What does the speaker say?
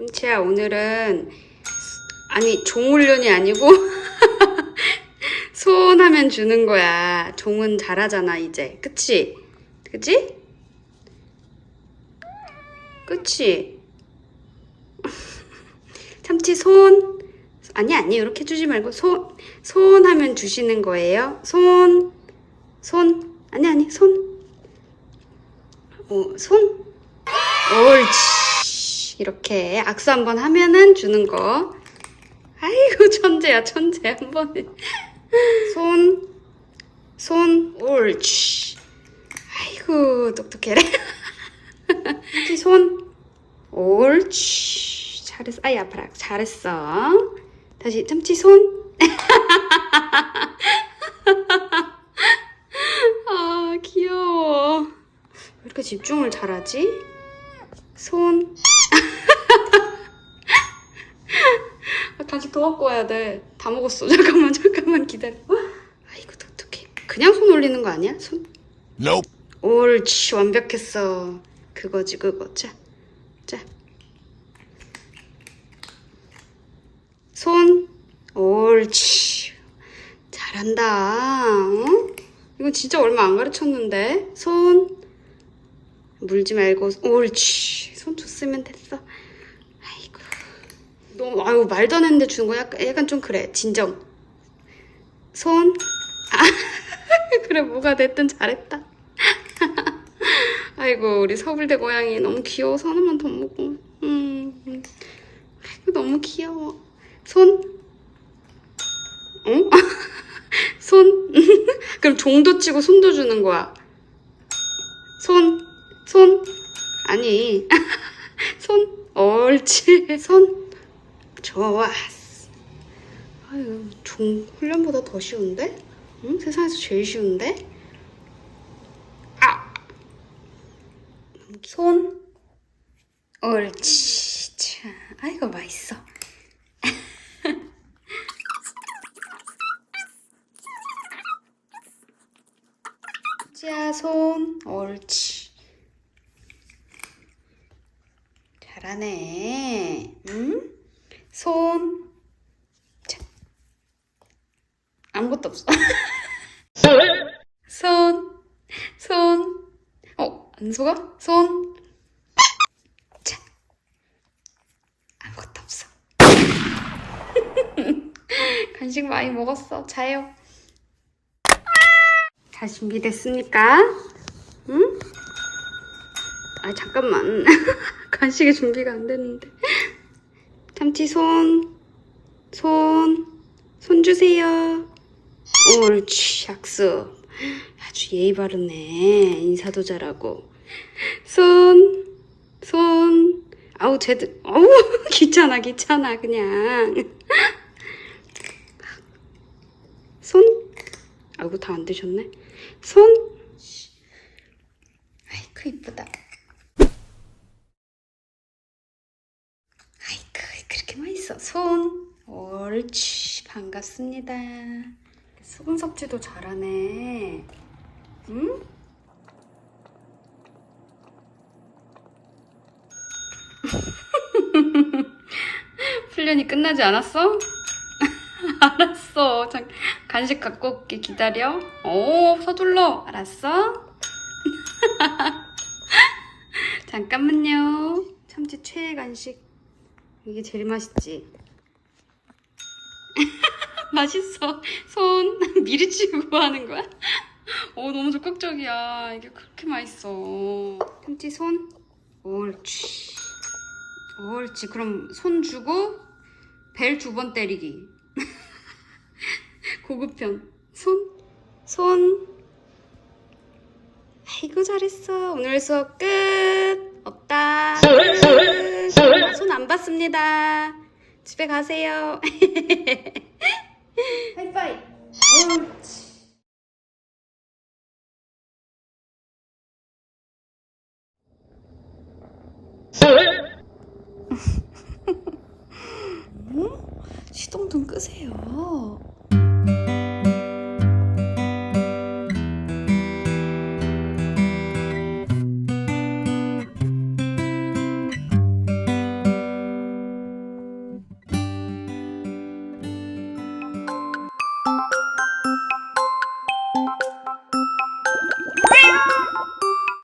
삼치야 오늘은 아니 종훈련이 아니고 소원하면 주는 거야. 종은 잘하잖아 이제. 그치? 그치? 그치? 참치 손 아니 아니 이렇게 주지 말고 손 손하면 주시는 거예요. 손 손. 아니 아니 손. 어, 손. 옳지. 이렇게 악수 한번 하면은 주는 거. 아이고 천재야 천재 한 번에. 손. 손. 옳지. 아이고 똑똑해라. 손. 옳지. 잘했어. 아이 아파라. 잘했어. 다시 참치 손. 아 귀여워. 왜 이렇게 집중을 잘하지? 손. 아, 다시 더 갖고 와야 돼. 다 먹었어. 잠깐만, 잠깐만 기다려. 아이고, 어떡해. 그냥 손 올리는 거 아니야? 손. Nope. 옳지, 완벽했어. 그거지, 그거. 자, 자. 손. 옳지. 잘한다. 어? 이거 진짜 얼마 안 가르쳤는데. 손. 물지 말고 옳지 손 줬으면 됐어. 아이고. 너무 아유 말도 안 했는데 주는 거 약간, 약간 좀 그래. 진정. 손. 아, 그래 뭐가 됐든 잘했다. 아이고 우리 서울대 고양이 너무 귀여워서 하나만 더 먹어 음. 아이고 너무 귀여워. 손. 어? 손. 그럼 종도 치고 손도 주는 거야. 손. 손. 아니. 손. 옳지. 손. 좋았어. 아유, 종 훈련보다 더 쉬운데? 응? 세상에서 제일 쉬운데? 아! 손. 옳지. 자, 아이고, 맛있어. 자, 손. 옳지. 잘하네. 응? 손. 자. 아무것도 없어. 손. 손. 어, 안 속아? 손. 자. 아무것도 없어. 간식 많이 먹었어. 자요. 다 준비됐습니까? 응? 아 잠깐만 간식이 준비가 안 됐는데 참치 손, 손, 손 주세요. 옳지 약속. 아주 예의 바르네 인사도 잘하고 손, 손. 아우 쟤들 어우 귀찮아 귀찮아 그냥 손. 아이고 다안 되셨네. 손. 아이고 이쁘다. 아이고 그렇게 맛있어. 손. 옳지 반갑습니다. 수분 섭취도 잘하네. 응? 훈련이 끝나지 않았어? 알았어. 잠, 간식 갖고 올게. 기다려. 오, 서둘러. 알았어? 잠깐만요. 참치 최애 간식. 이게 제일 맛있지? 맛있어. 손 미리 치고 하는 거야? 오, 너무 적극적이야. 이게 그렇게 맛있어. 참치 손. 옳지. 옳지. 그럼 손 주고 벨 두 번 때리기. 고급편. 손. 손. 아이고 잘했어. 오늘 수업 끝. 없다. 손안 받습니다. 집에 가세요. 하이파이. 옳지. 시동등 끄세요.